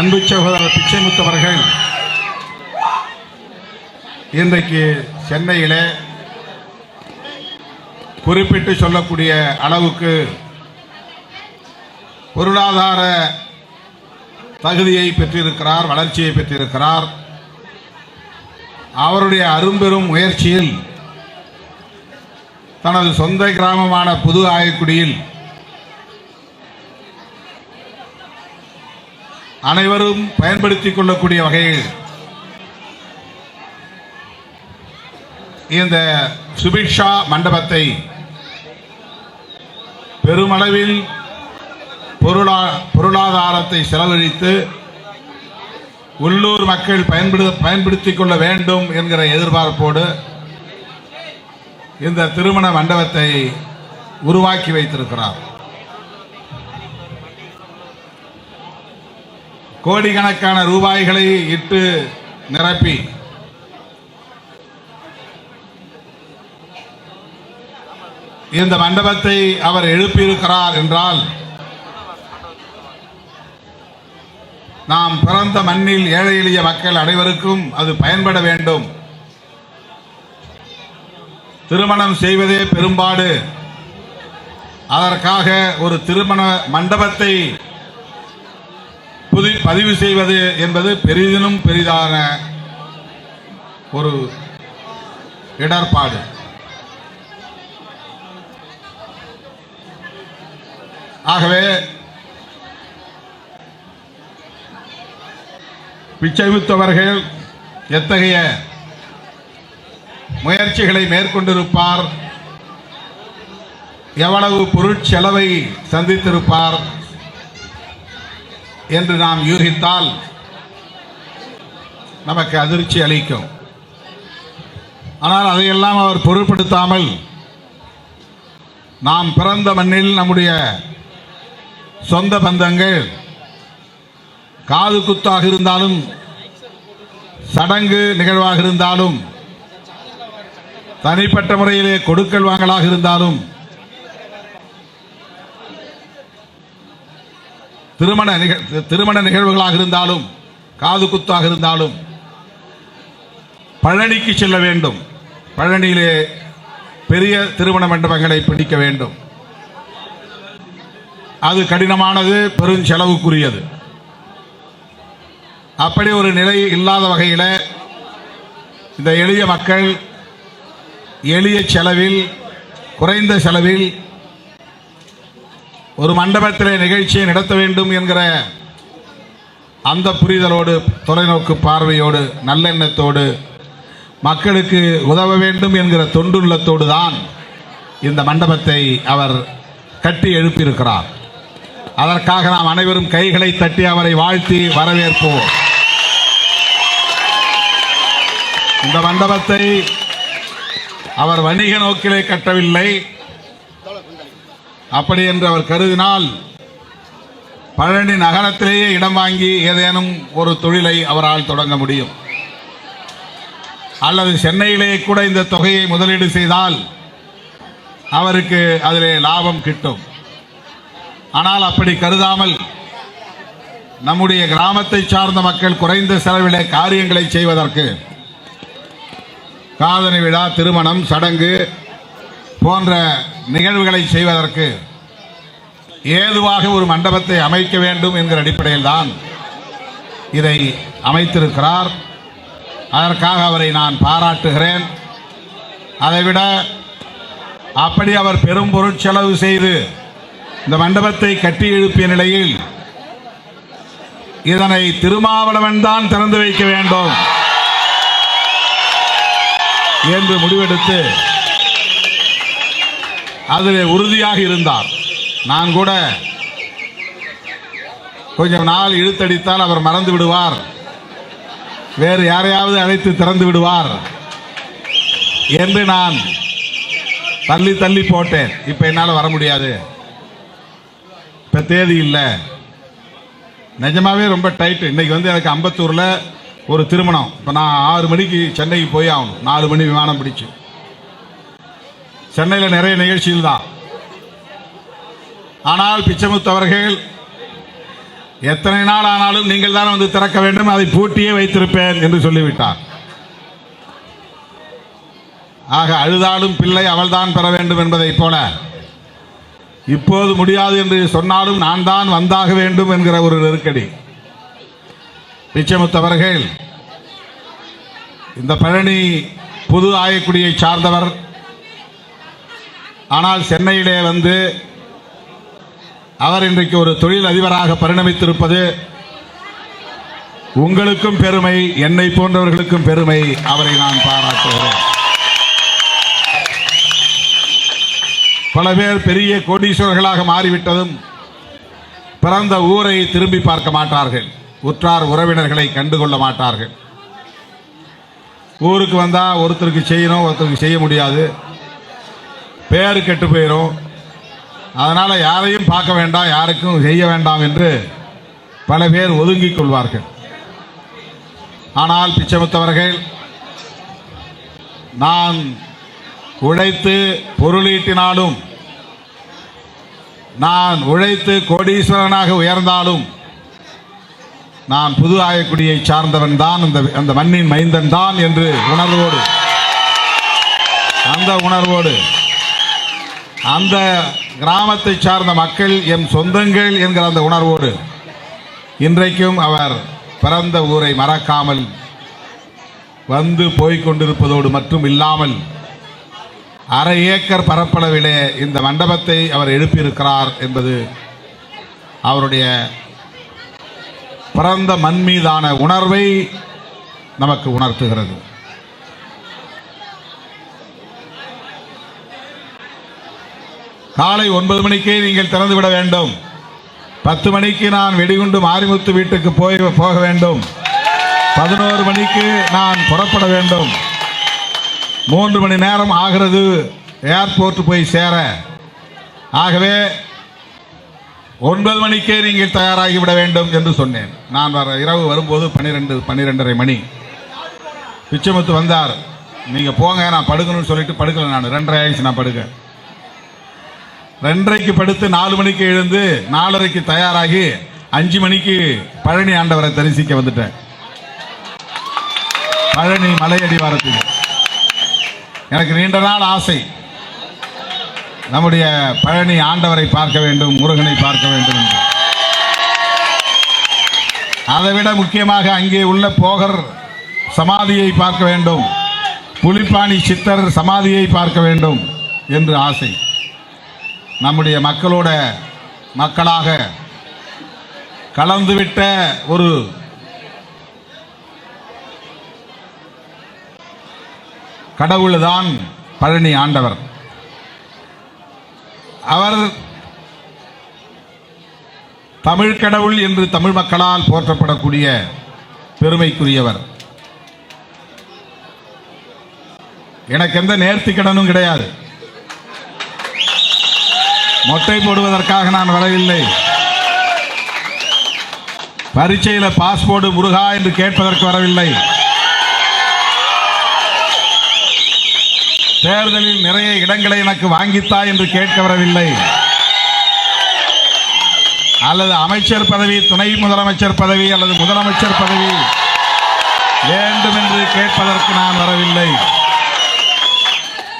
அன்பு சகோதரர் பிச்சைமுத்தவர்கள் இன்றைக்கு சென்னையில் குறிப்பிட்டு சொல்லக்கூடிய அளவுக்கு பொருளாதார தகுதியை பெற்றிருக்கிறார் வளர்ச்சியை பெற்றிருக்கிறார். அவருடைய அரும்பெரும் முயற்சியில் தனது சொந்த கிராமமான புது ஆயக்குடியில் அனைவரும் பயன்படுத்திக் கொள்ளக்கூடிய வகையில் இந்த சுபிக்ஷா மண்டபத்தை பெருமளவில் பொருளா பொருளாதாரத்தை செலவழித்து உள்ளூர் மக்கள் பயன்படு பயன்படுத்திக் கொள்ள வேண்டும் என்கிற எதிர்பார்ப்போடு இந்த திருமண மண்டபத்தை உருவாக்கி வைத்திருக்கிறார். கோடிக்கணக்கான ரூபாய்களை இட்டு நிரப்பி. இந்த மண்டபத்தை அவர் எழுப்பியிருக்கிறார் என்றால் நாம் பிறந்த மண்ணில் ஏழை எளிய மக்கள் அனைவருக்கும் அது பயன்பட வேண்டும். திருமணம் செய்வதே பெரும்பாடு. அதற்காக ஒரு திருமண மண்டபத்தை பதிவு செய்வது என்பது பெரிதினும் பெரிதான ஒரு இடர்பாடு. ஆகவே பிச்சைவித்தவர்கள் எத்தகைய முயற்சிகளை மேற்கொண்டிருப்பார்? எவ்வளவு பொருட்செலவை சந்தித்திருப்பார்? என்று நாம் யூகித்தால் நமக்கு அதிர்ச்சி அளிக்கும். ஆனால் அதையெல்லாம் அவர் பொருட்படுத்தாமல் நாம் பிறந்த மண்ணில் நம்முடைய சொந்த பந்தங்கள் காது குத்தாக இருந்தாலும் சடங்கு நிகழ்வாக இருந்தாலும் தனிப்பட்ட முறையிலே கொடுக்கல் வாங்கலாக இருந்தாலும் திருமண நிகழ் திருமண நிகழ்வுகளாக இருந்தாலும் காது குத்தாக இருந்தாலும் பழனிக்கு செல்ல வேண்டும். பழனியிலே பெரிய திருமண மண்டபங்களை பிடிக்க வேண்டும். அது கடினமானது பெரும் செலவுக்குரியது. அப்படி ஒரு நிலை இல்லாத வகையில் இந்த எளிய மக்கள் எளிய செலவில் குறைந்த செலவில் ஒரு மண்டபத்திலே நிகழ்ச்சியை நடத்த வேண்டும் என்கிற அந்த புரிதலோடு தொலைநோக்கு பார்வையோடு நல்லெண்ணத்தோடு மக்களுக்கு உதவ வேண்டும் என்கிற தொண்டுள்ளத்தோடு தான் இந்த மண்டபத்தை அவர் கட்டி எழுப்பியிருக்கிறார். அதற்காக நாம் அனைவரும் கைகளை தட்டி அவரை வாழ்த்தி வரவேற்போம். இந்த மண்டபத்தை அவர் வணிக நோக்கிலே கட்டவில்லை. அப்படி என்று அவர் கருதினால் பழனி நகரத்திலேயே இடம் வாங்கி ஏதேனும் ஒரு தொழிலை அவரால் தொடங்க முடியும். அல்லது சென்னையிலேயே கூட இந்த தொகையை முதலீடு செய்தால் அவருக்கு அதிலே லாபம் கிட்டும். ஆனால் அப்படி கருதாமல் நம்முடைய கிராமத்தை சார்ந்த மக்கள் குறைந்த செலவிலே காரியங்களை செய்வதற்கு காதணி விழா திருமணம் சடங்கு போன்ற நிகழ்வுகளை செய்வதற்கு ஏதுவாக ஒரு மண்டபத்தை அமைக்க வேண்டும் என்கிற அடிப்படையில் தான் இதை அமைத்திருக்கிறார். அதற்காக அவரை நான் பாராட்டுகிறேன். அதைவிட அப்படி அவர் பெரும் பொருட்செலவு செய்து இந்த மண்டபத்தை கட்டி எழுப்பிய நிலையில் இதனை திருமாவளவன் தான் திறந்து வைக்க வேண்டும் என்று முடிவெடுத்து அதில் உறுதியாக இருந்தார். நான் கூட கொஞ்சம் நாள் இழுத்தடித்தால் அவர் மறந்து விடுவார். வேறு யாரையாவது அழைத்து திறந்து விடுவார் என்று நான் தள்ளி தள்ளி போட்டேன். இப்போ என்னால் வர முடியாது. இப்போ தேதி இல்லை. நிஜமாவே ரொம்ப டைட்டு இன்னைக்கு வந்து எனக்கு அம்பத்தூரில் ஒரு திருமணம். இப்போ நான் ஆறு மணிக்கு சென்னைக்கு போய் ஆகணும். நாலு மணி விமானம் பிடிச்சு. சென்னையில் நிறைய நிகழ்ச்சிகள் தான். ஆனால் பிச்சைமுத்து அவர்கள் எத்தனை நாள் ஆனாலும் நீங்கள் தான் வந்து திறக்க வேண்டும் அதை பூட்டியே வைத்திருப்பேன் என்று சொல்லிவிட்டார். ஆக அழுதாலும் பிள்ளை அவள்தான் பெற வேண்டும் என்பதைப் போல இப்போது முடியாது என்று சொன்னாலும் நான் தான் வந்தாக வேண்டும் என்கிற ஒரு நெருக்கடி. பிச்சைமுத்தவர்கள் இந்த பழனி புது ஆயக்குடியை சார்ந்தவர் ஆனால் சென்னையிலே வந்து அவர் இன்றைக்கு ஒரு தொழில் அதிபராக பரிணமித்திருப்பது உங்களுக்கும் பெருமை என்னை போன்றவர்களுக்கும் பெருமை. அவரை நான் பாராட்டுகிறேன். பல பேர் பெரிய கோடீஸ்வரர்களாக மாறிவிட்டதும் பிறந்த ஊரை திரும்பி பார்க்க மாட்டார்கள். உற்றார் உறவினர்களை கண்டுகொள்ள மாட்டார்கள். ஊருக்கு வந்தால் ஒருத்தருக்கு செய்யணும் ஒருத்தருக்கு செய்ய முடியாது. பேர் கெட்டு போயிடும் அதனால் யாரையும் பார்க்க வேண்டாம் யாருக்கும் செய்ய வேண்டாம் என்று பல பேர் ஒதுங்கிக் கொள்வார்கள். ஆனால் பிச்சைமுத்தவர்கள் நான் உழைத்து பொருளீட்டினாலும் நான் உழைத்து கோடீஸ்வரனாக உயர்ந்தாலும் நான் புது ஆயக்குடியை சார்ந்தவன் தான் அந்த அந்த மண்ணின் மைந்தன் தான் என்று உணர்வோடு அந்த உணர்வோடு அந்த கிராமத்தை சார்ந்த மக்கள் எம் சொந்தங்கள் என்கிற அந்த உணர்வோடு இன்றைக்கும் அவர் பிறந்த ஊரை மறக்காமல் வந்து போய்கொண்டிருப்பதோடு மட்டும் இல்லாமல் அரை ஏக்கர் பரப்பளவிலே இந்த மண்டபத்தை அவர் எழுப்பியிருக்கிறார் என்பது அவருடைய பிறந்த மண் மீதான உணர்வை நமக்கு உணர்த்துகிறது. காலை ஒன்பது மணிக்கே நீங்கள் திறந்து விட வேண்டும். பத்து மணிக்கு நான் வெடிகுண்டு மாரிமுத்து வீட்டுக்கு போய் போக வேண்டும். பதினோரு மணிக்கு நான் புறப்பட வேண்டும். மூன்று மணி நேரம் ஆகிறது ஏர்போர்ட் போய் சேர. ஆகவே ஒன்பது மணிக்கே நீங்கள் தயாராகி விட வேண்டும் என்று சொன்னேன். நான் வர இரவு வரும்போது பன்னிரெண்டு பன்னிரெண்டரை மணி. பிச்சமுத்து வந்தார். நீங்கள் போங்க நான் படுக்கணும்னு சொல்லிட்டு படுக்கல நான். ரெண்டரை ஆயிடுச்சு நான் படுக்க. ரெண்டரைக்கு படுத்து நாலு மணிக்கு எழுந்து நாலரைக்கு தயாராகி அஞ்சு மணிக்கு பழனி ஆண்டவரை தரிசிக்க வந்துட்டேன். பழனி மலையடிவாரத்தில் எனக்கு நீண்ட நாள் ஆசை. நம்முடைய பழனி ஆண்டவரை பார்க்க வேண்டும் முருகனை பார்க்க வேண்டும் என்று. அதைவிட முக்கியமாக அங்கே உள்ள போகர் சமாதியை பார்க்க வேண்டும். புலிப்பாணி சித்தர் சமாதியை பார்க்க வேண்டும் என்று ஆசை. நம்முடைய மக்களோட மக்களாக கலந்துவிட்ட ஒரு கடவுள்தான் பழனி ஆண்டவர். அவர் தமிழ் கடவுள் என்று தமிழ் மக்களால் போற்றப்படக்கூடிய பெருமைக்குரியவர். எனக்கு எந்த நேர்த்தி கடனும் கிடையாது. மொட்டை போடுவதற்காக நான் வரவில்லை. பரீட்சையில பாஸ்போர்ட் முருகா என்று கேட்பதற்கு வரவில்லை. தேர்தலில் நிறைய இடங்களை எனக்கு வாங்கித்தா என்று கேட்க வரவில்லை. அல்லது அமைச்சர் பதவி துணை முதலமைச்சர் பதவி அல்லது முதலமைச்சர் பதவி வேண்டும் என்று கேட்பதற்கு நான் வரவில்லை.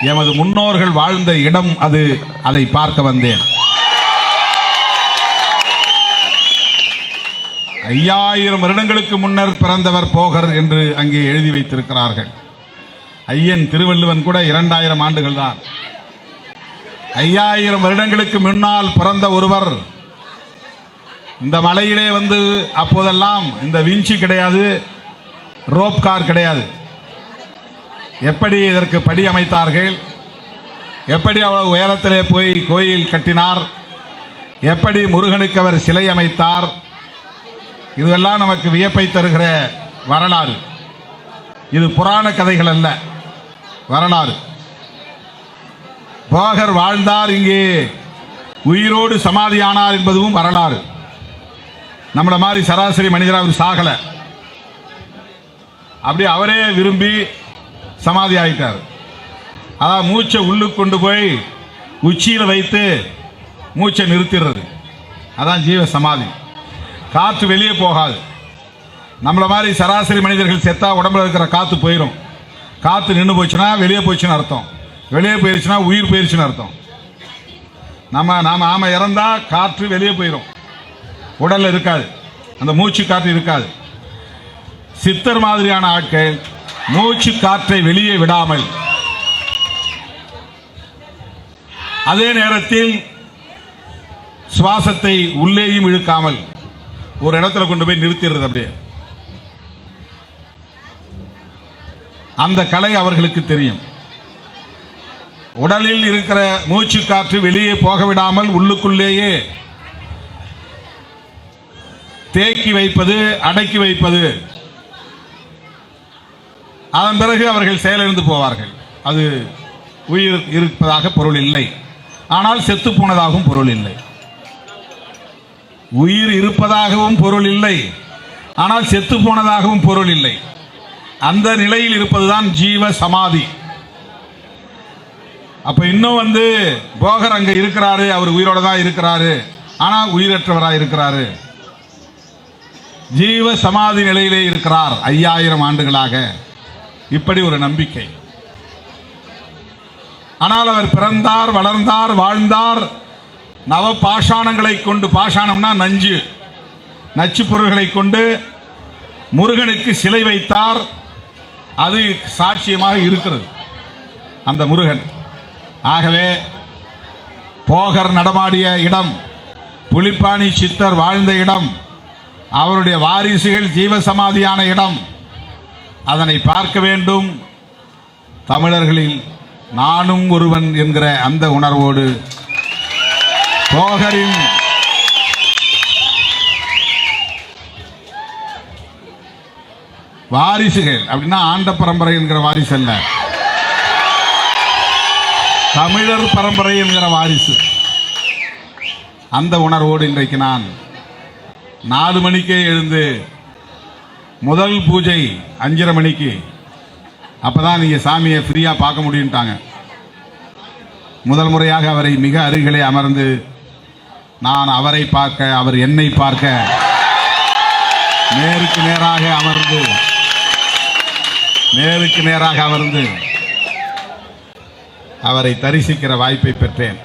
எமது முன்னோர்கள் வாழ்ந்த இடம் அது. அதை பார்க்க வந்தேன். ஐயாயிரம் வருடங்களுக்கு முன்னர் பிறந்தவர் போகர் என்று அங்கே எழுதி வைத்திருக்கிறார்கள். ஐயன் திருவள்ளுவன் கூட இரண்டாயிரம் ஆண்டுகள் தான். ஐயாயிரம் வருடங்களுக்கு முன்னால் பிறந்த ஒருவர். இந்த மலையிலே வந்து அப்போதெல்லாம் இந்த வீழ்ச்சி கிடையாது. ரோப் கார் கிடையாது. எப்படி இதற்கு படி அமைத்தார்கள்? எப்படி அவ்வளவு உயரத்திலே போய் கோயில் கட்டினார்? எப்படி முருகனுக்கு அவர் சிலை அமைத்தார்? இதுவெல்லாம் நமக்கு வியப்பை தருகிற வரலாறு. இது புராண கதைகள் அல்ல வரலாறு. போகர் வாழ்ந்தார் இங்கே. உயிரோடு சமாதியானார் என்பதும் வரலாறு. நம்மளை மாதிரி சராசரி மனிதர் அவர் அப்படி அவரே விரும்பி சமாதி ஆயிட்டார். அதான் மூச்சை உள்ளுக்கு கொண்டு போய் உச்சியில் வைத்து மூச்சை நிறுத்திடுறது. அதான் ஜீவ சமாதி. காற்று வெளியே போகாது. நம்மளை மாதிரி சராசரி மனிதர்கள் செத்தா உடம்புல இருக்கிற காற்று போயிடும் காற்று நின்று போச்சுன்னா வெளியே போச்சுன்னு அர்த்தம். வெளியே போயிருச்சுன்னா உயிர் போயிடுச்சுன்னு அர்த்தம். நம்ம நாம ஆம இறந்தால் காற்று வெளியே போயிடும் உடலில் இருக்காது. அந்த மூச்சு காற்று இருக்காது. சித்தர் மாதிரியான ஆட்கள் மூச்சு காற்றை வெளியே விடாமல். அதே நேரத்தில் சுவாசத்தை உள்ளேயும் இழுக்காமல் ஒரு இடத்துல கொண்டு போய் நிறுத்திடுறது அப்படியே. அந்த கலை அவர்களுக்கு தெரியும். உடலில் இருக்கிற மூச்சு காற்று வெளியே போக விடாமல் உள்ளுக்குள்ளேயே தேக்கி வைப்பது அடக்கி வைப்பது அதன் பிறகு அவர்கள் செயலிழந்து போவார்கள். அது உயிர் இருப்பதாக பொருள் இல்லை. ஆனால் செத்து போனதாகவும் பொருள் இல்லை. உயிர் இருப்பதாகவும் பொருள் இல்லை. ஆனால் செத்து போனதாகவும் பொருள் இல்லை. அந்த நிலையில் இருப்பதுதான் ஜீவ சமாதி. அப்ப இன்னும் வந்து போகர் அங்க இருக்கிறாரு அவர் உயிரோட தான் இருக்கிறாரு. ஆனா உயிரற்றவரா இருக்கிறாரு. ஜீவ சமாதி நிலையிலே இருக்கிறார் ஐயாயிரம் ஆண்டுகளாக. இப்படி ஒரு நம்பிக்கை. ஆனால் அவர் பிறந்தார் வளர்ந்தார் வாழ்ந்தார். நவ பாஷாணங்களை கொண்டு பாஷாணம்னா நஞ்சு. நச்சு பொருள்களை கொண்டு முருகனுக்கு சிலை வைத்தார். அது சாட்சியமாக இருக்கிறது. அந்த முருகன். ஆகவே போகர் நடமாடிய இடம் புலிப்பாணி சித்தர் வாழ்ந்த இடம் அவருடைய வாரிசுகள் ஜீவசமாதியான இடம் அதனை பார்க்க வேண்டும். தமிழர்களில் நானும் ஒருவன் என்கிற அந்த உணர்வோடு போகரின் வாரிசுகள் அப்படின்னா ஆண்ட பரம்பரை என்கிற வாரிசு அல்ல. தமிழர் பரம்பரை என்கிற வாரிசு. அந்த உணர்வோடு இன்றைக்கு நான் நாலு மணிக்கே எழுந்து முதல் பூஜை அஞ்சரை மணிக்கு. அப்பதான் நீங்க சாமியை ஃப்ரீயா பார்க்க முடியும்ட்டாங்க. முதல் முறையாக அவரை மிக அருகிலே அமர்ந்து நான் அவரை பார்க்க அவர் என்னை பார்க்க நேருக்கு நேராக அமர்ந்து நேருக்கு நேராக அமர்ந்து அவரை தரிசிக்கிற வாய்ப்பை பெற்றேன்.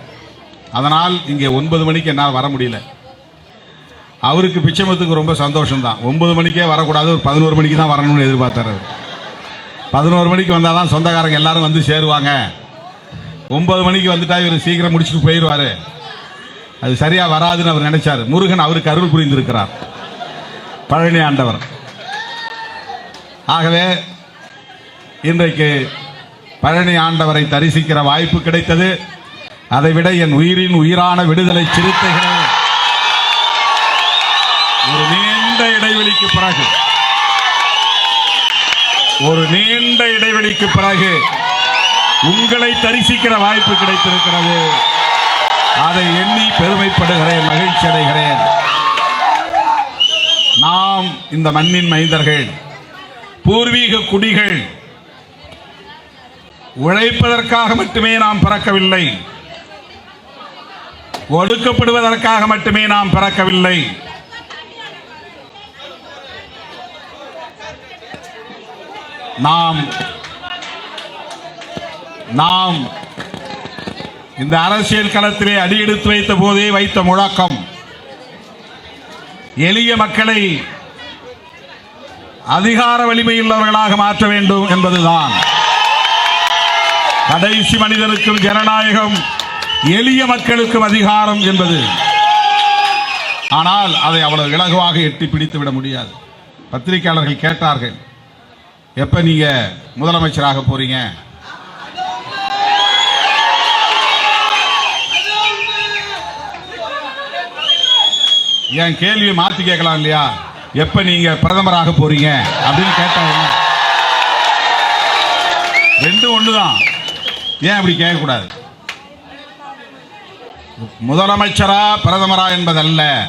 அதனால் இங்கே ஒன்பது மணிக்கு என்னால் வர முடியல. அவருக்கு பிச்சமத்துக்கு ரொம்ப சந்தோஷம் தான் ஒன்பது மணிக்கே வரக்கூடாது ஒரு பதினோரு மணிக்கு தான் வரணும்னு எதிர்பார்த்தாரு. பதினோரு மணிக்கு வந்தால் தான் சொந்தக்காரங்க எல்லாரும் வந்து சேருவாங்க. ஒன்பது மணிக்கு வந்துட்டா இவர் சீக்கிரம் முடிச்சுட்டு போயிடுவாரு. அது சரியாக வராதுன்னு அவர் நினைச்சார். முருகன் அவருக்கு அருள் புரிந்திருக்கிறார். பழனி ஆண்டவர். ஆகவே இன்றைக்கு பழனி ஆண்டவரை தரிசிக்கிற வாய்ப்பு கிடைத்தது. அதைவிட என் உயிரின் உயிரான விடுதலை சிறுத்தைகளை ஒரு நீண்ட இடைவெளிக்கு பிறகு. ஒரு நீண்ட இடைவெளிக்கு பிறகு உங்களை தரிசிக்கிற வாய்ப்பு கிடைத்திருக்கிறது. அதை எண்ணி பெருமைப்படுகிறேன் மகிழ்ச்சி அடைகிறேன். நாம் இந்த மண்ணின் மைந்தர்கள் பூர்வீக குடிகள் உழைப்பதற்காக மட்டுமே நாம் பிறக்கவில்லை. ஒடுக்கப்படுவதற்காக மட்டுமே நாம் பிறக்கவில்லை. நாம் நாம் இந்த அரசியல் களத்திலே அடியெடுத்து வைத்த போதே வைத்த முழக்கம். எளிய மக்களை அதிகார வலிமையுள்ளவர்களாக மாற்ற வேண்டும் என்பதுதான். கடைசி மனிதனுக்கும் ஜனநாயகம் எளிய மக்களுக்கும் அதிகாரம் என்பது. ஆனால் அதை அவ்வளவு இலகுவாக எட்டி பிடித்து விட முடியாது. பத்திரிகையாளர்கள் கேட்டார்கள் எப்ப நீங்க முதலமைச்சராக போறீங்க? என் கேள்வியை மாத்தி கேட்கலாம் இல்லையா? எப்ப நீங்க பிரதமராக போறீங்க? அப்படின்னு கேட்டாங்க ரெண்டும் ஒண்ணுதான். ஏன் அப்படி கேட்கக்கூடாது? முதலமைச்சரா பிரதமரா என்பதல்ல.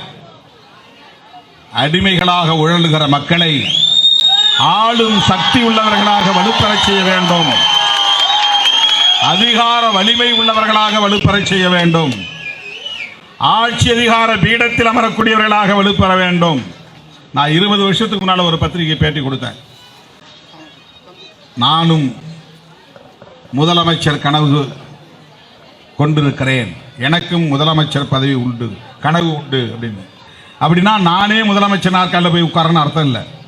அடிமைகளாக உழலுகிற மக்களை ஆளும் சக்தி உள்ளவர்களாக வலுப்பெறச் செய்ய வேண்டும். அதிகார வலிமை உள்ளவர்களாக வலுப்பெறச் செய்ய வேண்டும். ஆட்சி அதிகார பீடத்தில் அமரக்கூடியவர்களாக வலுப்பெற வேண்டும். நான் இருபது வருஷத்துக்கு முன்னால் ஒரு பத்திரிகை பேட்டி கொடுத்தேன். நானும் முதலமைச்சர் கனவு கொண்டிருக்கிறேன். எனக்கும் முதலமைச்சர் பதவி உண்டு கனவு உண்டு அப்படின்னு. அப்படின்னா நானே முதலமைச்சர் நாற்காலில் போய் உட்காரன்னு அர்த்தம் இல்லை.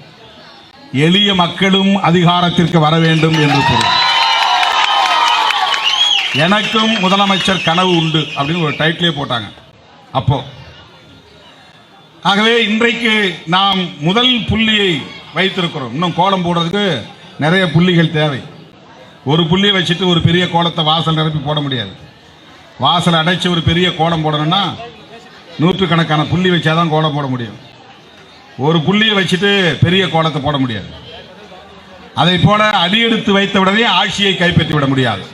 எளிய மக்களும் அதிகாரத்திற்கு வர வேண்டும் என்று பொருள் எனக்கும் முதலமைச்சர் கனவு உண்டு அப்படின்னு ஒரு டைட்டிலே போட்டாங்க. அப்போ. ஆகவே இன்றைக்கு நாம் முதல் புள்ளியை வைத்திருக்கிறோம். இன்னும் கோலம் போடுறதுக்கு நிறைய புள்ளிகள் தேவை. ஒரு புள்ளியை வச்சுட்டு ஒரு பெரிய கோலத்தை வாசல் நிரப்பி போட முடியாது. வாசல் அடைச்சு ஒரு பெரிய கோலம் போடணும்னா நூற்றுக்கணக்கான புள்ளி வச்சாதான் கோலம் போட முடியும். ஒரு புள்ளியை வச்சுட்டு பெரிய கோலத்தை போட முடியாது. அதை போல அடியெடுத்து வைத்த உடனே ஆட்சியை கைப்பற்றி விட முடியாது.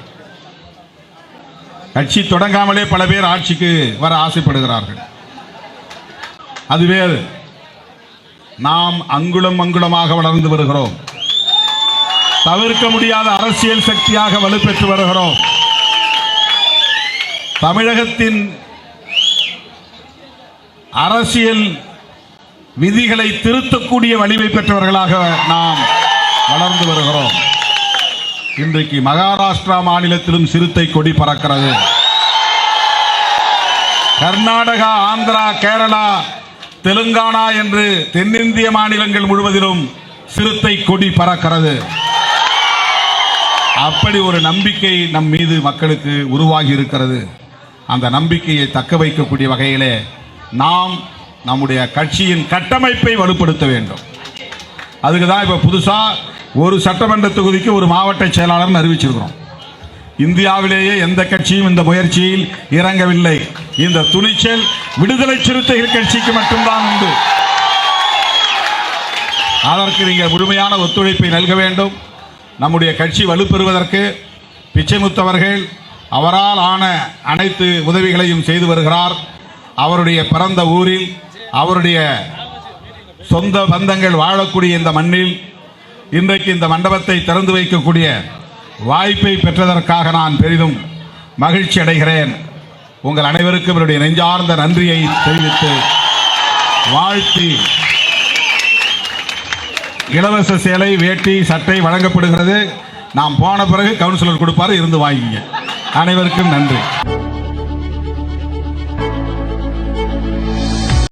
கட்சி தொடங்காமலே பல பேர் ஆட்சிக்கு வர ஆசைப்படுகிறார்கள். அது. நாம் அங்குளம் அங்குளமாக வளர்ந்து வருகிறோம். தவிர்க்க முடியாத அரசியல் சக்தியாக வலுப்பெற்று வருகிறோம். தமிழகத்தின் அரசியல் விதிகளை திருத்தக்கூடிய வலிமை பெற்றவர்களாக நாம் வளர்ந்து வருகிறோம். இன்றைக்கு மகாராஷ்டிரா மாநிலத்திலும் சிறுத்தை கொடி பறக்கிறது. கர்நாடகா ஆந்திரா கேரளா தெலுங்கானா என்று தென்னிந்திய மாநிலங்கள் முழுவதிலும் சிறுத்தை கொடி பறக்கிறது. அப்படி ஒரு நம்பிக்கை நம் மீது மக்களுக்கு உருவாகி இருக்கிறது. அந்த நம்பிக்கையை தக்க வைக்கக்கூடிய வகையிலே நாம் நம்முடைய கட்சியின் கட்டமைப்பை வலுப்படுத்த வேண்டும். அதுக்கு தான் இப்போ புதுசாக ஒரு சட்டமன்ற தொகுதிக்கு ஒரு மாவட்ட செயலாளர்னு அறிவிச்சிருக்கிறோம். இந்தியாவிலேயே எந்த கட்சியும் இந்த முயற்சியில் இறங்கவில்லை. இந்த துணிச்சல் விடுதலை சிறுத்தைகள் கட்சிக்கு மட்டும்தான் உண்டு. அதற்கு நீங்கள் முழுமையான ஒத்துழைப்பை நல்க வேண்டும். நம்முடைய கட்சி வலுப்பெறுவதற்கு பிச்சைமுத்தவர்கள் அவரால் ஆன அனைத்து உதவிகளையும் செய்து வருகிறார். அவருடைய பிறந்த ஊரில் அவருடைய சொந்த பந்தங்கள் வாழக்கூடிய இந்த மண்ணில் இன்றைக்கு இந்த மண்டபத்தை திறந்து வைக்கக்கூடிய வாய்ப்பை பெற்றதற்காக நான் பெரிதும் மகிழ்ச்சி அடைகிறேன். உங்கள் அனைவருக்கும் என்னுடைய நெஞ்சார்ந்த நன்றியை தெரிவித்து வாழ்த்தி இலவச சேலை வேட்டி சட்டை வழங்கப்படுகிறது. நாம் போன பிறகு கவுன்சிலர் கொடுப்பாரு இருந்து வாங்கிங்க. அனைவருக்கும் நன்றி.